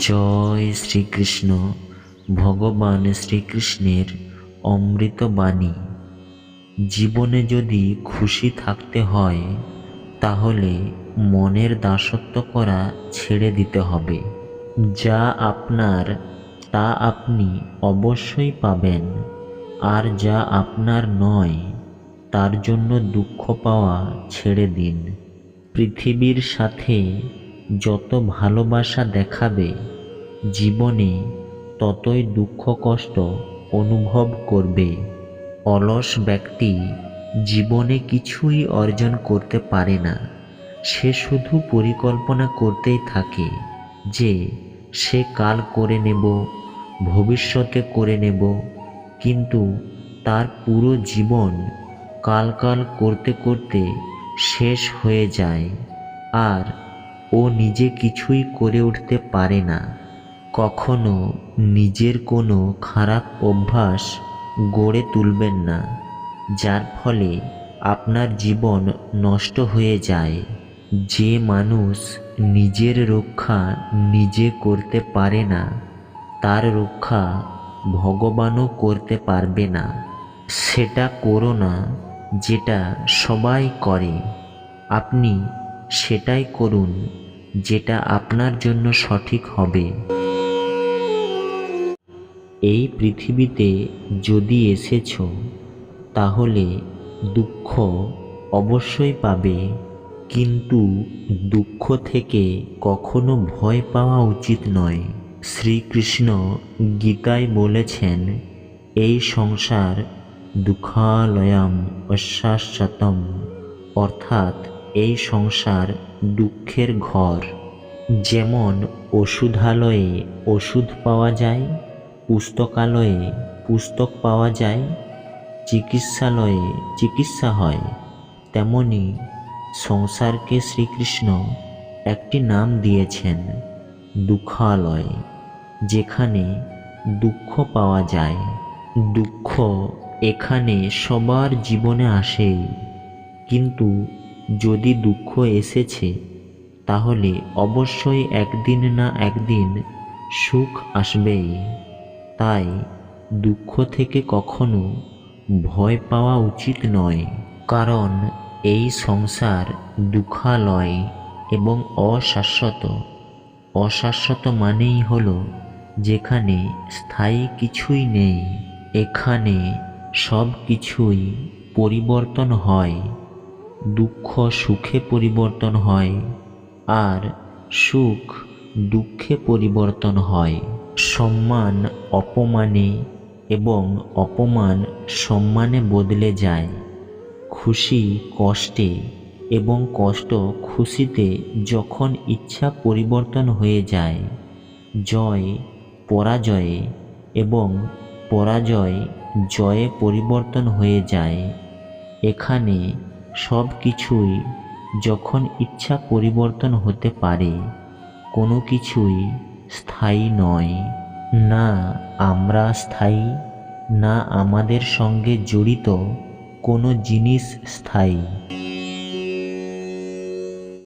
জয় শ্রীকৃষ্ণ, ভগবান শ্রীকৃষ্ণের অমৃত বাণী। জীবনে যদি খুশি থাকতে হয়, তাহলে মনের দাসত্ব করা ছেড়ে দিতে হবে। যা আপনার, তা আপনি অবশ্যই পাবেন। আর যা আপনার নয়, তার জন্য দুঃখ পাওয়া ছেড়ে দিন। পৃথিবীর সাথে যত ভালোবাসা দেখাবে জীবনে, ততই দুঃখ কষ্ট অনুভব করবে। অলস ব্যক্তি জীবনে কিছুই অর্জন করতে পারে না। সে শুধু পরিকল্পনা করতেই থাকে যে, সে কাল করে নেব, ভবিষ্যতে করে নেব। কিন্তু তার পুরো জীবন কাল কাল করতে করতে শেষ হয়ে যায়। আর ও নিজে কিছুই করে উঠতে পারে না। কখনো নিজের কোনো খারাপ অভ্যাস গড়ে তুলবেন না, যার ফলে আপনার জীবন নষ্ট হয়ে যায়। যে মানুষ নিজের রক্ষা নিজে করতে পারে না, তার রক্ষা ভগবানও করতে পারবে না। সেটা করো না, যেটা সবাই করে। আপনি সেটাই করুন, যেটা আপনার জন্য সঠিক হবে। এই পৃথিবীতে যদি এসেছ, তাহলে দুঃখ অবশ্যই পাবে, কিন্তু দুঃখ থেকে কখনো ভয় পাওয়া উচিত নয়। শ্রীকৃষ্ণ গীতায় বলেছেন, এই সংসার দুঃখালয়াম অশাশ্বতম অর্থাৎ এই সংসার দুঃখের ঘর। যেমন ওষুধালয়ে ওষুধ পাওয়া যায়, পুস্তকালয়ে পুস্তক পাওয়া যায়, চিকিৎসালয়ে চিকিৎসা হয়, তেমনি সংসারকে শ্রীকৃষ্ণ একটি নাম দিয়েছেন দুঃখালয়, যেখানে দুঃখ পাওয়া যায়। দুঃখ এখানে সবার জীবনে আসেই কিন্তু যদি দুঃখ এসেছে, তাহলে অবশ্যই একদিন না একদিন সুখ আসবেই। তাই দুঃখ থেকে কখনো ভয় পাওয়া উচিত নয়, কারণ এই সংসার দুঃখালয় এবং অশাশ্বত। অশাশ্বত মানেই হলো যেখানে স্থায়ী কিছুই নেই, এখানে সব কিছুই পরিবর্তন হয়। দুঃখ সুখে পরিবর্তন হয় আর সুখ দুঃখে পরিবর্তন হয়। সম্মান অপমানে এবং অপমান সম্মানে বদলে যায়। খুশি কষ্টে এবং কষ্ট খুশিতে যখন ইচ্ছা পরিবর্তন হয়ে যায়, জয় পরাজয়ে এবং পরাজয় জয়ে পরিবর্তন হয়ে যায়। এখানে সব কিছুই যখন ইচ্ছা পরিবর্তন হতে পারে, কোনো কিছুই স্থায়ী নয়। না আমরা স্থায়ী, না আমাদের সঙ্গে জড়িত কোনো জিনিস স্থায়ী।